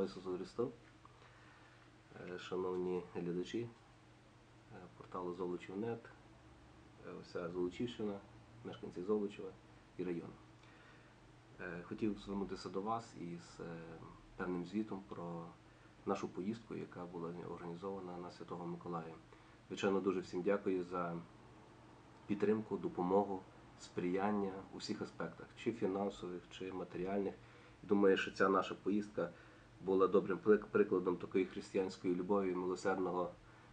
Слава Ісусу Христу! Е, Шановні глядачі е, порталу Золочів.нет, е, вся Золочівщина, мешканці Золочева і району. Е, Хотів звернутися до вас із е, певним звітом про нашу поїздку, яка була організована на Святого Миколая. Звичайно, дуже всім дякую за підтримку, допомогу, сприяння у всіх аспектах, чи фінансових, чи матеріальних. Думаю, що ця наша поїздка була добрим прикладом такої християнської любові милосердного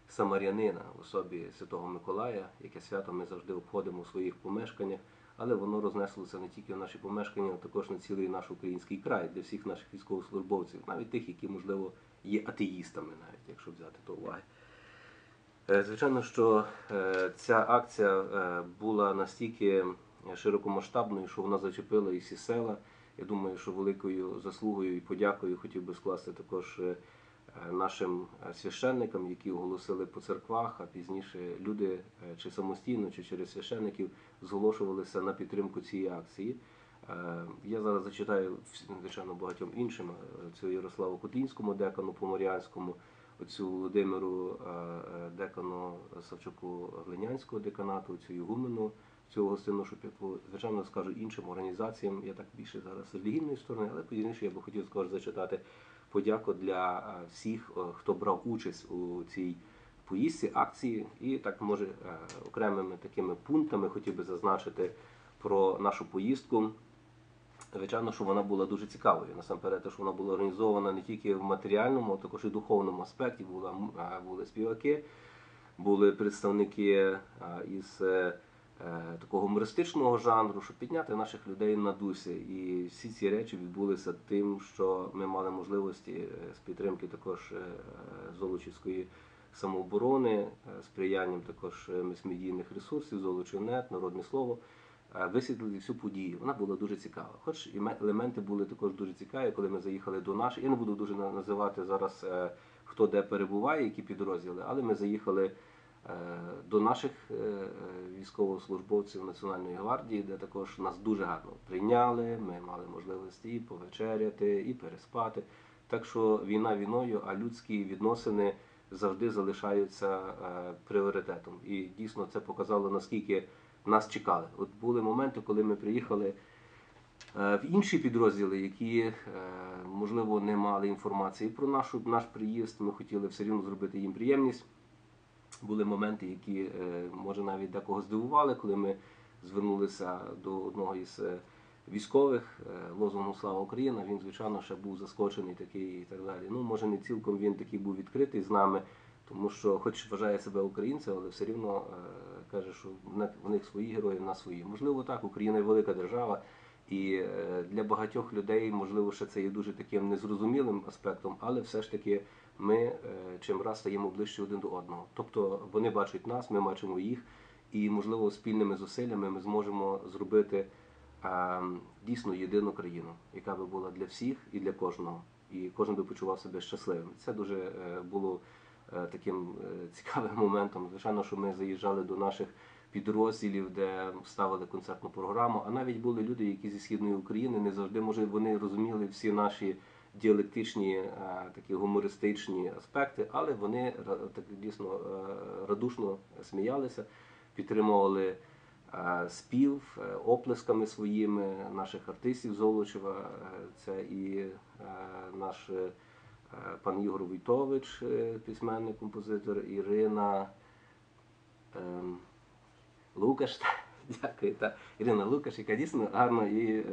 самарянина в особі Святого Миколая, яке свято ми завжди обходимо у своїх помешканнях, але воно рознеслося не тільки в наші помешкання, а також на цілий наш український край для всіх наших військовослужбовців, навіть тих, які, можливо, є атеїстами, навіть якщо взяти до уваги. Е, Звичайно, що е, ця акція е, була настільки широкомасштабною, що вона зачепила і всі села. Я думаю, що великою заслугою і подякою хотів би скласти також е, нашим е, священникам, які оголосили по церквах, а пізніше люди е, чи самостійно, чи через священників зголошувалися на підтримку цієї акції. Я зараз зачитаю звичайно багатьом іншим цю Ярославу Котлінському, декану Поморянському, оцю Володимиру декану Савчуку Глинянського деканату, цю Ігумену цього гостинного шопіку. Звичайно, скажу іншим організаціям. Я так більше зараз з релігійної сторони, але пізніше я би хотів також зачитати подяку для е, всіх, е, хто брав участь у цій поїздці, акції. І так може е, окремими такими пунктами хотів би зазначити про нашу поїздку. Звичайно, що вона була дуже цікавою. Насамперед, що вона була організована не тільки в матеріальному, а також і духовному аспекті. Була, були співаки, були представники із такого гумористичного жанру, щоб підняти наших людей на дусі. І всі ці речі відбулися тим, що ми мали можливості е, з підтримки також е, Золочівської самооборони, е, сприянням також е, міськмедійних ресурсів, Золочівнет, Народне Слово е, висвітлити всю подію. Вона була дуже цікава. Хоч і ме- елементи були також дуже цікаві, коли ми заїхали до наших. Я не буду дуже на- називати зараз, е, хто де перебуває, які підрозділи, але ми заїхали е, до наших е, е, військовослужбовців Національної гвардії, де також нас дуже гарно прийняли. Ми мали можливості і повечеряти, і переспати. Так що війна війною, а людські відносини завжди залишаються е, пріоритетом. І дійсно це показало наскільки нас чекали. От були моменти, коли ми приїхали е, в інші підрозділи, які е, можливо не мали інформації про нашу наш приїзд. Ми хотіли все рівно зробити їм приємність. Були моменти, які е, може навіть декого здивували, коли ми звернулися до одного із е, військових е, лозунгом Слава Україна. Він, звичайно, ще був заскочений такий і так далі. Ну, може, не цілком він такий був відкритий з нами, тому що, хоч вважає себе українцем, але все рівно каже, що в них- свої герої, в нас свої. Можливо, так, Україна велика держава. І для багатьох людей, можливо, ще це є дуже таким незрозумілим аспектом, але все ж таки ми е, чим раз стаємо ближче один до одного. Тобто вони бачать нас, ми бачимо їх, і можливо спільними зусиллями ми зможемо зробити е, дійсно єдину країну, яка би була для всіх і для кожного. І кожен би почував себе щасливим. Це дуже е, було таким цікавим моментом. Звичайно, що ми заїжджали до наших підрозділів, де ставили концертну програму. А навіть були люди, які зі східної України не завжди може вони розуміли всі наші діалектичні, е, такі гумористичні аспекти, але вони так дійсно е, радушно сміялися, підтримували е, спів оплесками своїми наших артистів Золочева. Це і наш пан Ігор Войтович, письменник, композитор, Ірина. ем, Лукаш, дякую, та Ірина Лукаш, яка дійсно гарно, і е,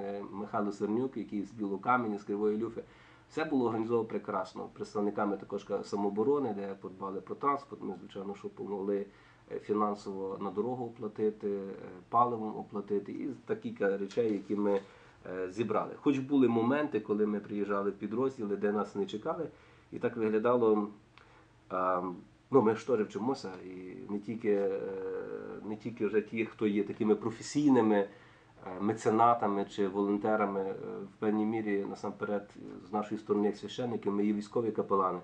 е, Михайло Сернюк, який з Білокамені, з Кривої Люфи. Все було організовано прекрасно. Представниками також самооборони, де подбали про транспорт. Ми, звичайно, що допомогли е, фінансово на дорогу оплатити, е, паливом оплатити і та кілька речей, які ми е, зібрали. Хоч були моменти, коли ми приїжджали в підрозділи, де нас не чекали, і так виглядало. Ну, ми ж теж вчимося, і не тільки, е, не тільки вже ті, хто є такими професійними е, меценатами чи волонтерами, е, в певній мірі насамперед з нашої сторони, як священники, ми є військові капелани,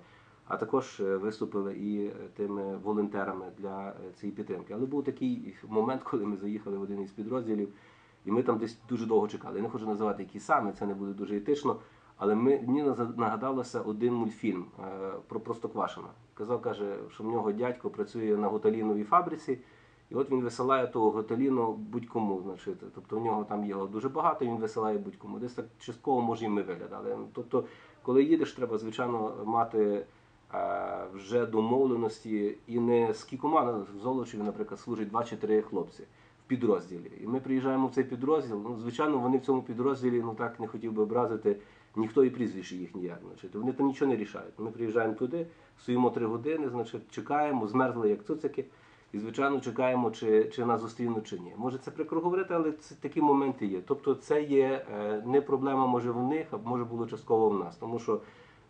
а також виступили і тими волонтерами для цієї підтримки. Але був такий момент, коли ми заїхали в один із підрозділів, і ми там десь дуже довго чекали. Я не хочу називати, які саме, це не буде дуже етично. Але мені нагадалося один мультфільм е, про Простоквашина. Казав, каже, що в нього дядько працює на гуталіновій фабриці, і от він висилає того гуталіну будь-кому. Тобто в нього там його дуже багато, він висилає будь-кому. Десь так частково може і ми виглядали. Тобто, коли їдеш, треба, звичайно, мати е, вже домовленості і не з кількома в Золочеві, наприклад, служить два чи три хлопці в підрозділі. І ми приїжджаємо в цей підрозділ. Ну, звичайно, вони в цьому підрозділі, ну так не хотів би образити, ніхто і прізвище їх ніяк. Значить. Вони там нічого не рішають. Ми приїжджаємо туди, стоїмо три години, значить, чекаємо, змерзли як цуцики. І, звичайно, чекаємо, чи, чи нас зустрінуть, чи ні. Може, це прикро говорити, але це такі моменти є. Тобто, це є е, не проблема, може, в них, а може було частково в нас. Тому що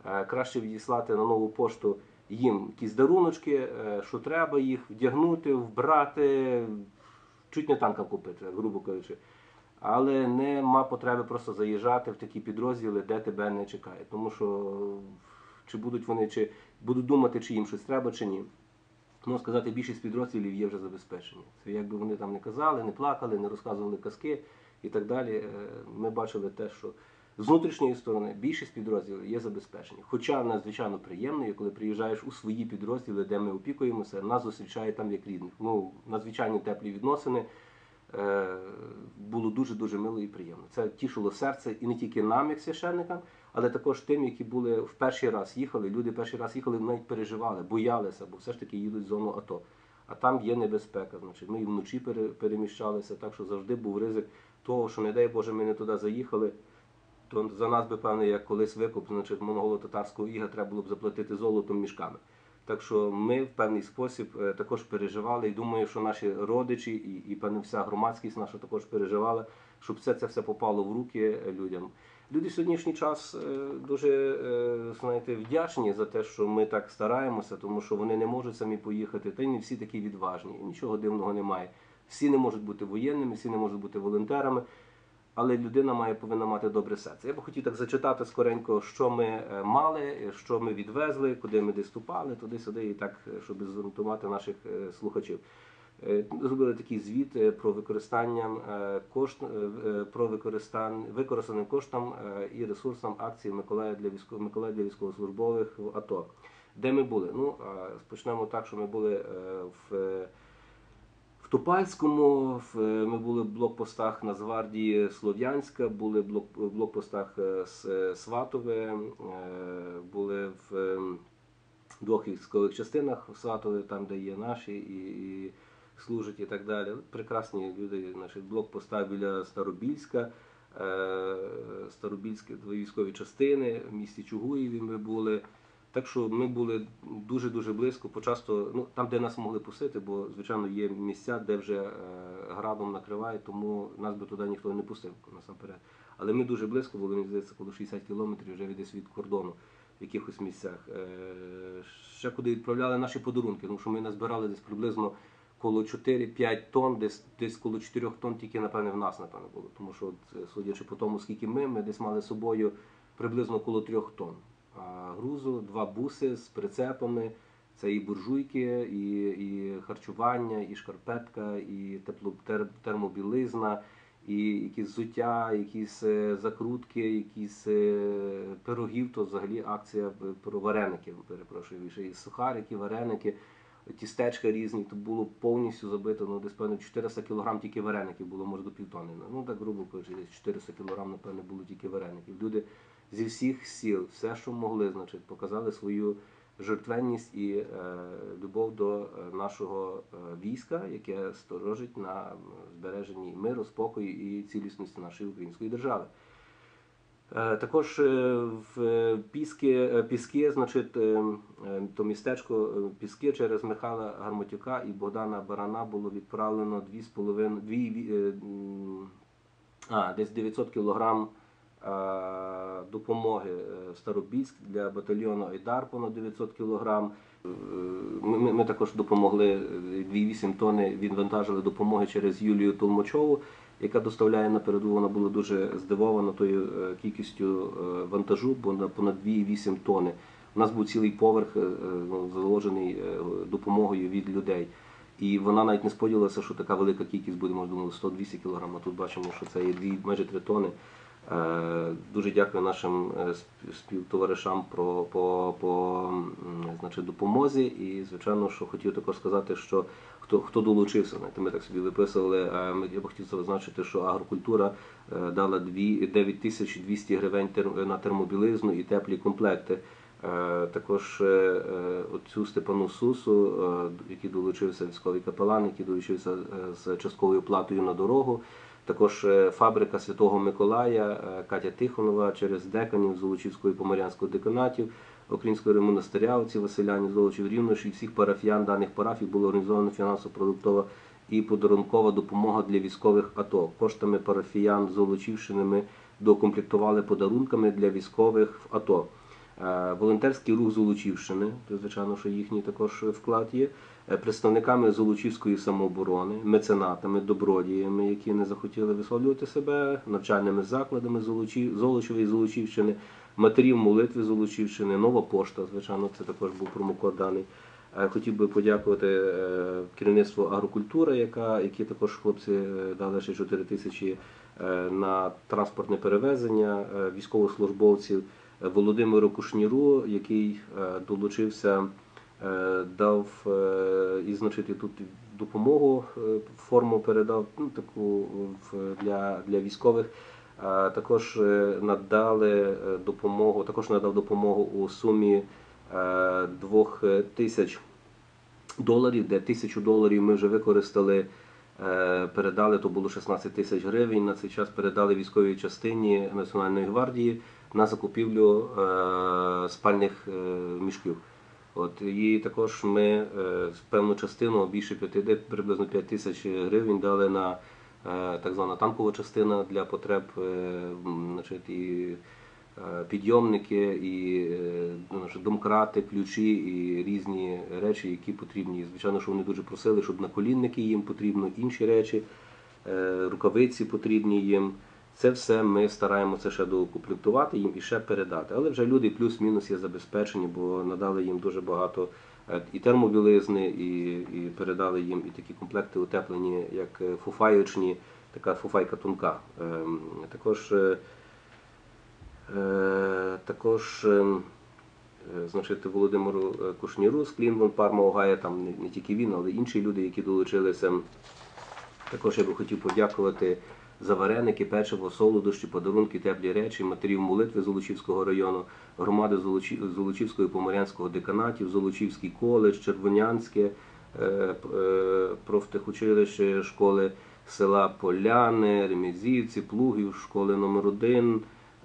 е, краще відіслати на нову пошту їм якісь даруночки, е, що треба їх вдягнути, вбрати, чуть не танка купити, грубо кажучи. Але нема потреби просто заїжджати в такі підрозділи, де тебе не чекають. Тому що чи будуть вони, чи будуть думати, чи їм щось треба, чи ні. Ну, сказати, більшість підрозділів є вже забезпечені. Це якби вони там не казали, не плакали, не розказували казки і так далі. е, Ми бачили те, що з внутрішньої сторони більшість підрозділів є забезпечені. Хоча надзвичайно приємно, є, коли приїжджаєш у свої підрозділи, де ми опікуємося, нас зустрічають там як рідних. Ну, надзвичайно теплі відносини. Е, Було дуже дуже мило і приємно. Це тішило серце і не тільки нам, як священникам, але також тим, які були в перший раз їхали. Люди перший раз їхали, навіть переживали, боялися, бо все ж таки їдуть в зону АТО. А там є небезпека. Значить, ми і вночі пере- переміщалися, так що завжди був ризик того, що, не дай Боже, ми не туди заїхали. То за нас би, певне, як колись викуп, значить, монголо-татарського іга треба було б заплатити золотом мішками. Так що ми в певний спосіб е, також переживали, і думаю, що наші родичі і, і певне, вся громадськість наша також переживала, щоб це, це все попало в руки е, людям. Люди в сьогоднішній час е, дуже знаєте, вдячні за те, що ми так стараємося, тому що вони не можуть самі поїхати, та й не всі такі відважні. Нічого дивного немає. Всі не можуть бути воєнними, всі не можуть бути волонтерами. Але людина має повинна мати добре серце. Я би хотів так зачитати скоренько, що ми е, мали, що ми відвезли, куди ми диступали, туди-сюди, і так, е, щоб зорієнтувати наших е, слухачів. Е, зробили такий звіт е, про використання е, кошт, е, е, про використання використаним коштам е, і ресурсам акції Миколая для військов... Миколая для військовослужбових в АТО. Де ми були? Ну, е, почнемо так, що ми були е, в. Е, Топальському ми були в блокпостах Нацгвардії Слов'янська, були в блокпостах е, Сватове, е, були в е, двох військових частинах Сватове, там, де є наші і, і служать і так далі. Прекрасні люди, наші блокпоста біля Старобільська. е, Старобільські військові частини в місті Чугуєві ми були. Так що ми були дуже дуже близько, почасто, ну там, де нас могли пустити, бо звичайно є місця, де вже е, градом накриває, тому нас би туди ніхто не пустив насамперед. Але ми дуже близько були, мені здається, коло 60 кілометрів вже десь від кордону в якихось місцях. Е, ще куди відправляли наші подарунки, тому що ми назбирали десь приблизно коло 4-5 тонн, десь десь коло 4 тонн тільки, напевне, в нас, напевне, було. Тому що, от, е, судячи по тому, скільки ми, ми десь мали з собою приблизно коло 3 тонн грузу, два буси з прицепами. Це і буржуйки, і, і харчування, і шкарпетка, і тепло, тер, термобілизна, і якісь взуття, якісь е, закрутки, якісь е, пирогів, то взагалі акція про вареники, перепрошую, і сухарики, вареники, тістечка різні, то було повністю забито, ну десь певно 400 кг тільки вареників було, може до півтони. Ну так грубо кажучи, десь 400 кг, напевно, було тільки вареників. Люди зі всіх сіл, все, що могли, значить, показали свою жертвенність і е, любов до е, нашого е, війська, яке сторожить на збереженні миру, спокою і цілісності нашої української держави. Е, Також в Піски, Піски, значить, то містечко Піски через Михайла Гармотюка і Богдана Барана було відправлено 2,5, дві, ві- е, м, а, десь 900 кілограм допомоги е, Старобільськ для батальйону Айдар понад 900 кілограм. Е, Ми, ми, також допомогли е, 2,8 тонни відвантажили допомоги через Юлію Толмачову, яка доставляє на передову. Вона була дуже здивована тою е, кількістю е, вантажу, бо на понад 2,8 тонни. У нас був цілий поверх е, е, ну, заложений е, допомогою від людей. І вона навіть не сподівалася, що така велика кількість буде, думали, 100-200 кг. А тут бачимо, що це є дві, майже 3 тони. Е, Дуже дякую нашим е, співтоваришам про по, по значить, допомозі. І звичайно, що хотів також сказати, що хто хто долучився, знаєте, ми так собі виписували. е, я б хотів зазначити, що агрокультура дала дві 9200 гривень тер- на термобілизну і теплі комплекти. Також оцю Степану Сусу, який долучився військовий капелан, який долучився з частковою платою на дорогу. Також е, фабрика Святого Миколая, е, Катя Тихонова через деканів Золочівського і Поморянського деканатів, Українського монастиря, оці Василяні, Золочів, Рівнош і всіх парафіян даних парафій було організовано фінансово-продуктова і подарункова допомога для військових АТО. Коштами парафіян Золочівщини ми докомплектували подарунками для військових в АТО. Е, Волонтерський рух Золочівщини, звичайно, що їхній також вклад є. Е, Представниками Золочівської самооборони, меценатами, добродіями, які не захотіли висловлювати себе, навчальними закладами Золочів, Золочевої Золочівщини, матерів молитви Золочівщини, нова пошта, звичайно, це також був промокод даний. Е, Хотів би подякувати е, керівництву агрокультури, яка, які також хлопці дали ще 4 тисячі на транспортне перевезення військовослужбовців. Володимиру Кушніру, який долучився, дав е, і значить, тут допомогу е, форму передав ну, таку для, для військових. Е, Також е, надали е, допомогу, також надав допомогу у сумі е, двох е, тисяч доларів, де тисячу доларів ми вже використали, е, передали, то було 16 тисяч гривень. На цей час передали військовій частині Національної гвардії на закупівлю е, спальних е, мішків. От і також ми е, певну частину більше 5, приблизно 5 тисяч гривень дали на е, так звана танкова частина для потреб е, значить, і підйомники, і ну, значить, домкрати, ключі і різні речі, які потрібні. Звичайно, що вони дуже просили, щоб наколінники їм потрібно, інші речі, рукавиці потрібні їм. Це все ми стараємося ще доукомплектувати їм і ще передати. Але вже люди плюс-мінус є забезпечені, бо надали їм дуже багато е, і термобілизни, і, і передали їм і такі комплекти утеплені, як е, фуфайочні, така фуфайка тонка. Ем, Також, е, також ем, значить, Володимиру Кушніру з Клінвон Парма Огая, там не тільки він, але й інші люди, які долучилися. Також я би хотів подякувати за вареники, печиво, солодощі, подарунки, теплі речі, матерів молитви Золочівського району, громади Золочі- Золочівського і Поморянського деканатів, Золочівський коледж, Червонянське, е, е, профтехучилище школи села Поляни, Ремезівці, Плугів, школи номер 1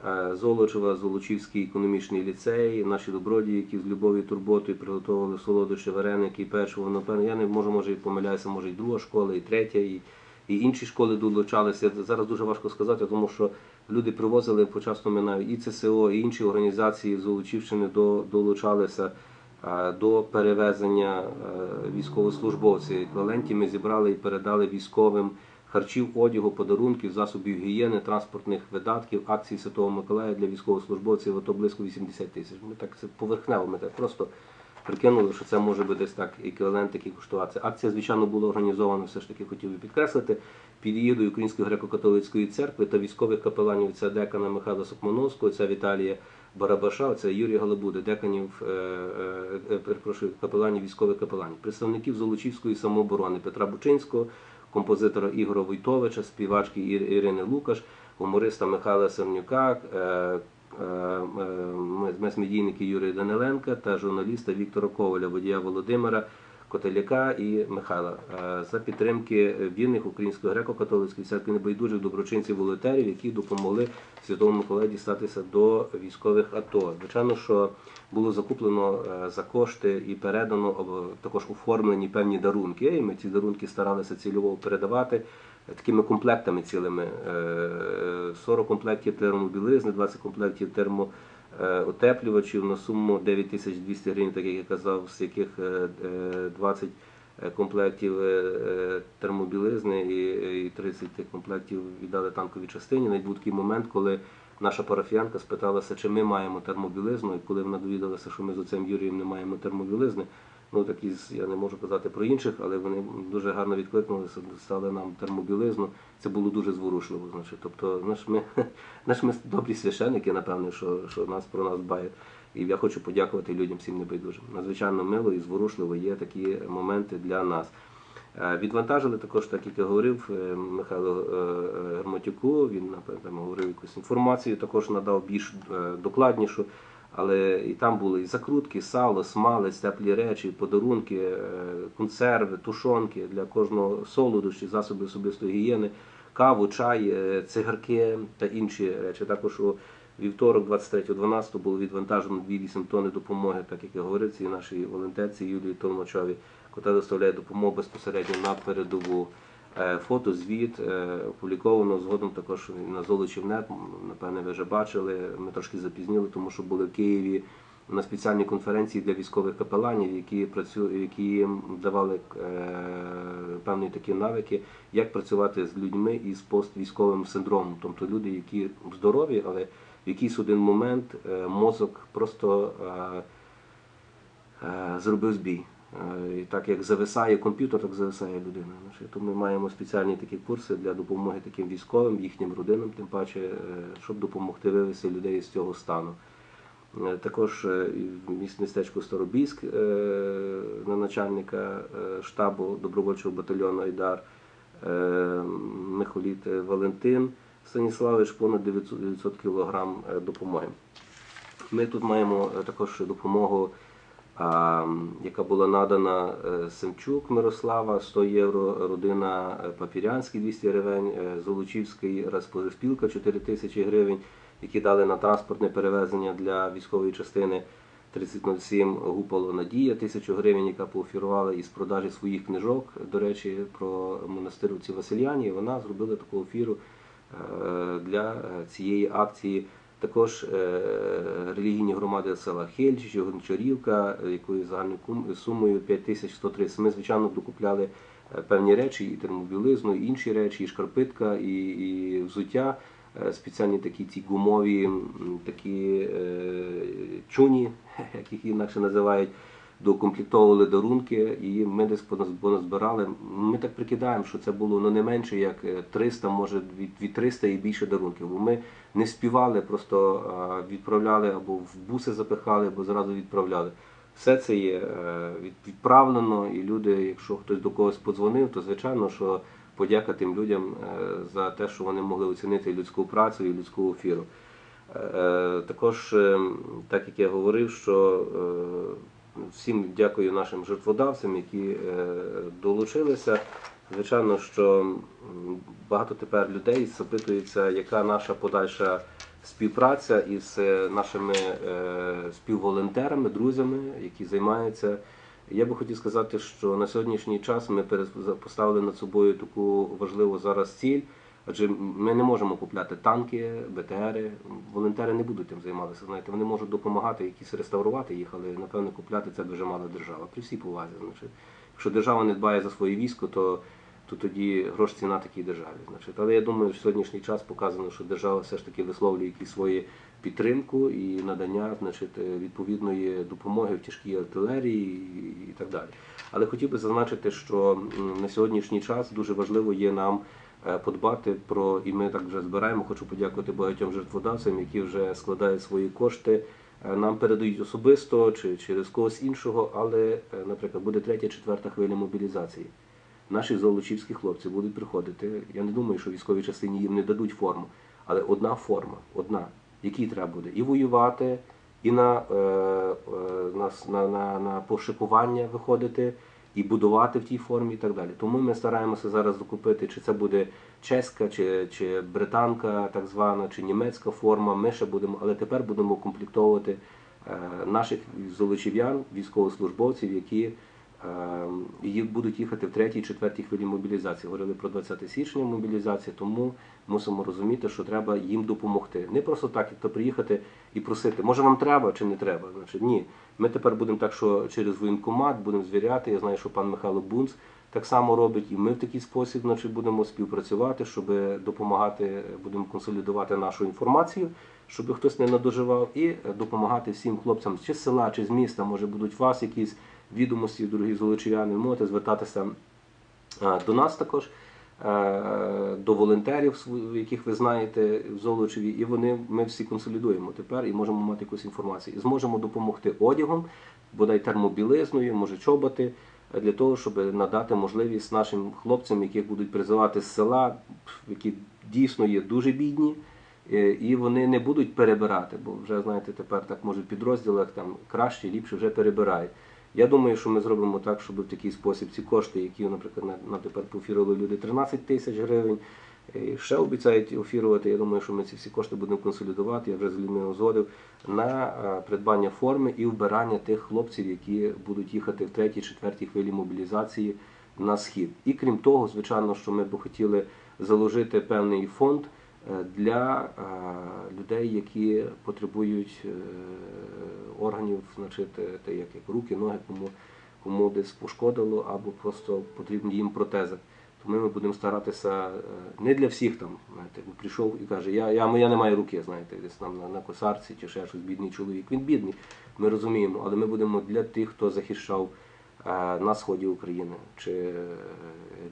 е, Золочева, Золочівський економічний ліцей, наші добродії, які з любов'ю турботою приготували солодощі, вареники, печиво. Напевно, я не можу, може і помиляюся, може і друга школа, і третя, і, і інші школи долучалися. Зараз дуже важко сказати, тому що люди привозили почасно минаю і ЦСО, і інші організації з до, долучалися е, до перевезення е, військовослужбовців. Еквіваленті ми зібрали і передали військовим харчів, одягу, подарунків, засобів гігієни, транспортних видатків, акцій Святого Миколая для військовослужбовців, а то близько 80 тисяч. Ми так це поверхнево, ми так просто прикинули, що це може бути десь так еквівалент, який коштуватися. Акція, звичайно, була організована, все ж таки хотів би підкреслити, під егідою Української греко-католицької церкви та військових капеланів це декана Михайла Сокмановського, це Віталія Барабаша, це Юрій Галабуда, деканів, е, е, е, перепрошую, капеланів, військових капеланів, представників Золочівської самооборони Петра Бучинського, композитора Ігоря Войтовича, співачки Ір- Ірини Лукаш, гумориста Михайла Семнюка, е, е, е, мес-медійники Юрія Даниленка та журналіста Віктора Коваля, водія Володимира Котеляка і Михайла е, за підтримки вірних Української греко-католицької церкви небайдужих доброчинців волонтерів, які допомогли Святому Миколаю дістатися до військових АТО. Звичайно, що було закуплено за кошти і передано об- також оформлені певні дарунки. І ми ці дарунки старалися цільово передавати такими комплектами цілими. Е, 40 комплектів термобілизни, 20 комплектів термо е, на суму 9200 гривень, так як я казав, з яких е, е, 20 комплектів е, е, термобілизни і і 30 комплектів віддали танковій частині. Навіть такий момент, коли наша парафіянка спиталася, чи ми маємо термобілизну, і коли вона довідалася, що ми з отцем Юрієм не маємо термобілизни, Ну, такі, я не можу казати про інших, але вони дуже гарно відкликнулися, стали нам термобілизну. Це було дуже зворушливо. Значить. Тобто, знаєш, ми, знаєш, ми добрі священники, напевне, що, що нас про нас дбають. І я хочу подякувати людям всім небайдужим. Надзвичайно мило і зворушливо є такі моменти для нас. Е, Відвантажили також, так як я говорив, е, Михайло е, Гермотюку. Він напевно говорив якусь інформацію, також надав більш докладнішу. Але і там були і закрутки, сало, смалець, теплі речі, подарунки, е, консерви, тушонки для кожного солодощі, засоби особистої гігієни, каву, чай, е, цигарки та інші речі. Також у вівторок, 23.12, було відвантажено 2,8 тонни допомоги, так як я говорив, цій нашій волонтерці Юлії Толмачові, яка доставляє допомогу безпосередньо на передову. Е, Фото, звіт е, опубліковано згодом також на Золочівнет. Напевне, ви вже бачили. Ми трошки запізніли, тому що були в Києві на спеціальній конференції для військових капеланів, які працю... які давали е, певні такі навики, як працювати з людьми із поствійськовим синдромом, тобто люди, які здорові, але в якийсь один момент мозок просто зробив збій. Е, І так як зависає комп'ютер, так зависає людина. Значить, То ми маємо спеціальні такі курси для допомоги таким військовим, їхнім родинам, тим паче, е, щоб допомогти вивести людей з цього стану. Е, Також і в міс- містечку е, на начальника штабу добровольчого батальйону Айдар Михоліт Валентин Станіславович понад 900, 900 кг допомоги. Ми тут маємо також допомогу, яка була надана е, Семчук Мирослава 100 євро, родина е, Папірянський 200 гривень, е, Золочівський розпоспілка 4 тисячі гривень, які дали на транспортне перевезення для військової частини 3007 Гуполо Надія тисячу гривень, яка поофірувала із продажі своїх книжок. До речі, про монастир у Васильяні. Вона зробила таку офіру для цієї акції. Також е, релігійні громади села Хельч, Гончарівка, якою загальною сумою 5130. Ми, звичайно, докупляли е, певні речі, і термобілизну, і інші речі, і шкарпитка, і, і взуття, е, спеціальні такі ці гумові, такі чуні, як їх інакше називають, доукомплектовували дарунки, і ми десь поназ- поназбирали. Ми так прикидаємо, що це було ну, не менше як е, 300, може від, від 300 і більше дарунків. Бо ми не співали, просто відправляли або в буси запихали, або зразу відправляли. Все це є е, відправлено, і люди, якщо хтось до когось подзвонив, то звичайно, що подяка тим людям е, за те, що вони могли оцінити людську працю і людську ефіру. Е, Також, е, так як я говорив, що е, всім дякую нашим жертводавцям, які е, долучилися. Звичайно, що багато тепер людей запитується, яка наша подальша співпраця із е, нашими е, співволонтерами, друзями, які займаються. Я би хотів сказати, що на сьогоднішній час ми поставили над собою таку важливу зараз ціль. Адже ми не можемо купляти танки, БТРи. Волонтери не будуть тим займатися. Знаєте, вони можуть допомагати якісь реставрувати їх, але напевно купляти це дуже мала держава. При всій повазі. Значить, якщо держава не дбає за своє військо, то, то тоді грош ціна такій державі. Значить, але я думаю, що в сьогоднішній час показано, що держава все ж таки висловлює якісь свої підтримку і надання значить, відповідної допомоги в тяжкій артилерії і, так далі. Але хотів би зазначити, що на сьогоднішній час дуже важливо є нам подбати про, і ми так вже збираємо. Хочу подякувати багатьом жертводавцям, які вже складають свої кошти. е, Нам передають особисто чи через когось іншого, але, е, наприклад, буде третя, четверта хвиля мобілізації. Наші золочівські хлопці будуть приходити. Я не думаю, що військовій частині їм не дадуть форму, але одна форма, одна, якій треба буде і воювати, і е, е, на, на, на, на пошикування виходити, і будувати в тій формі, і так далі. Тому ми стараємося зараз докупити, чи це буде чеська, чи, чи британка, так звана, чи німецька форма. Ми ще будемо, але тепер будемо комплектовувати е, наших золочів'ян, військовослужбовців, які будуть їхати в третій, четвертій хвилі мобілізації. Говорили про 20 січня мобілізації, тому мусимо розуміти, що треба їм допомогти. Не просто так, як то приїхати і просити, може вам треба чи не треба. Значить, ні. Ми тепер будемо так, що через воєнкомат будемо звіряти. Я знаю, що пан Михайло Бунц так само робить, і ми в такий спосіб значить, будемо співпрацювати, щоб допомагати, будемо консолідувати нашу інформацію, щоб хтось не надоживав, і допомагати всім хлопцям чи з села, чи з міста, може будуть вас якісь відомості, дорогі золочів'яни, можете звертатися до нас також, е, до волонтерів, яких ви знаєте в Золочеві, і вони ми всі консолідуємо тепер і можемо мати якусь інформацію. І зможемо допомогти одягом, бодай термобілизною, може чоботи, для того, щоб надати можливість нашим хлопцям, яких будуть призивати з села, які дійсно є дуже бідні. Е, І вони не будуть перебирати, бо вже знаєте, тепер так може в підрозділах там краще, ліпше вже перебирають. Я думаю, що ми зробимо так, щоб в такий спосіб ці кошти, які, наприклад, на- тепер пофірували люди 13 тисяч гривень, ще обіцяють офірувати. Я думаю, що ми ці всі кошти будемо консолідувати. Я вже з людьми узгодив на е, придбання форми і вбирання тих хлопців, які будуть їхати в третій, четвертій хвилі мобілізації на схід. І крім того, звичайно, що ми б хотіли заложити певний фонд е, для е, людей, які потребують е, органів, значить, е, те, як, руки, ноги, кому, кому десь пошкодило, або просто потрібні їм протези. Тому ми будемо старатися е, не для всіх там, знаєте, прийшов і каже, я, я, я не маю руки, знаєте, десь там на, на косарці чи ще щось бідний чоловік. Він бідний, ми розуміємо, але ми будемо для тих, хто захищав е, на сході України, чи е,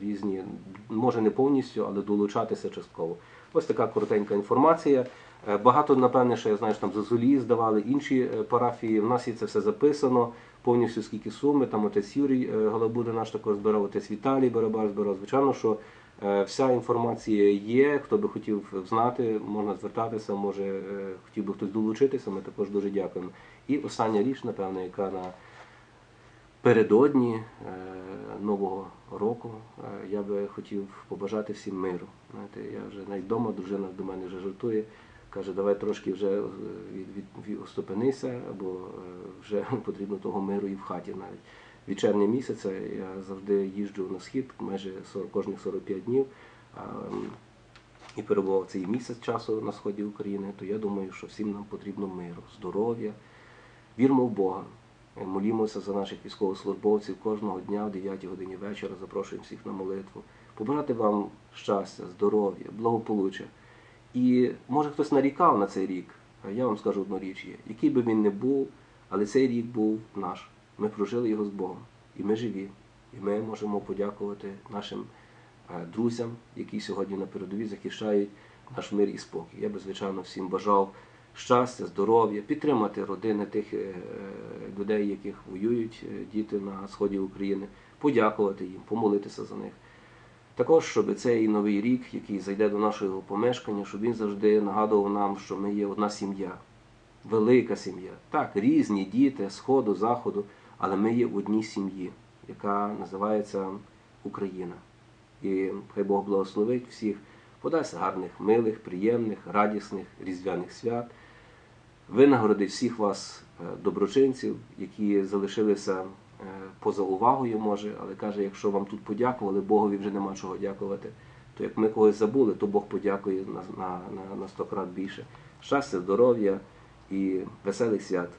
різні, може не повністю, але долучатися частково. Ось така коротенька інформація. Е, Багато, напевне, що я знаю, що там Зазулії здавали інші е, парафії. В нас є це все записано, повністю скільки суми. Там отець Юрій е, Галабуда наш також збирав, отець Віталій Барабаш збирав. Звичайно, що вся інформація є. Хто би хотів знати, можна звертатися, може хотів би хтось долучитися. Ми також дуже дякуємо. І остання річ, напевно, яка на передодні е, Нового року е, я би хотів побажати всім миру. Знаєте, я вже навіть вдома, дружина до мене вже жартує. Каже, давай трошки вже е, від, від, оступинися, бо вже потрібно того миру і в хаті навіть. Від червня я завжди їжджу на схід, майже 40, кожних 45 днів. І перебував цей місяць часу на сході України, то я думаю, що всім нам потрібно миру, здоров'я, вірмо в Бога. Молімося за наших військовослужбовців кожного дня о 9 годині вечора. Запрошуємо всіх на молитву. Побажати вам щастя, здоров'я, благополуччя. І може хтось нарікав на цей рік. А я вам скажу одну річ є. Який би він не був, але цей рік був наш. Ми прожили його з Богом. І ми живі. І ми можемо подякувати нашим е, друзям, які сьогодні на передовій захищають наш мир і спокій. Я би, звичайно, всім бажав щастя, здоров'я, підтримати родини тих е, людей, яких воюють е, діти на сході України, подякувати їм, помолитися за них. Також, щоб цей новий рік, який зайде до нашого помешкання, щоб він завжди нагадував нам, що ми є одна сім'я, велика сім'я. Так, різні діти, сходу, заходу, але ми є в одній сім'ї, яка називається Україна. І хай Бог благословить всіх, подасть гарних, милих, приємних, радісних, різдвяних свят, винагородить всіх вас, е, доброчинців, які залишилися е, поза увагою, може, але каже, якщо вам тут подякували, Богові вже нема чого дякувати, то як ми когось забули, то Бог подякує на, на, на, на сто крат більше. Щастя, здоров'я і веселих свят.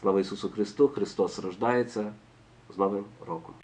Слава Ісусу Христу! Христос рождається з Новим роком!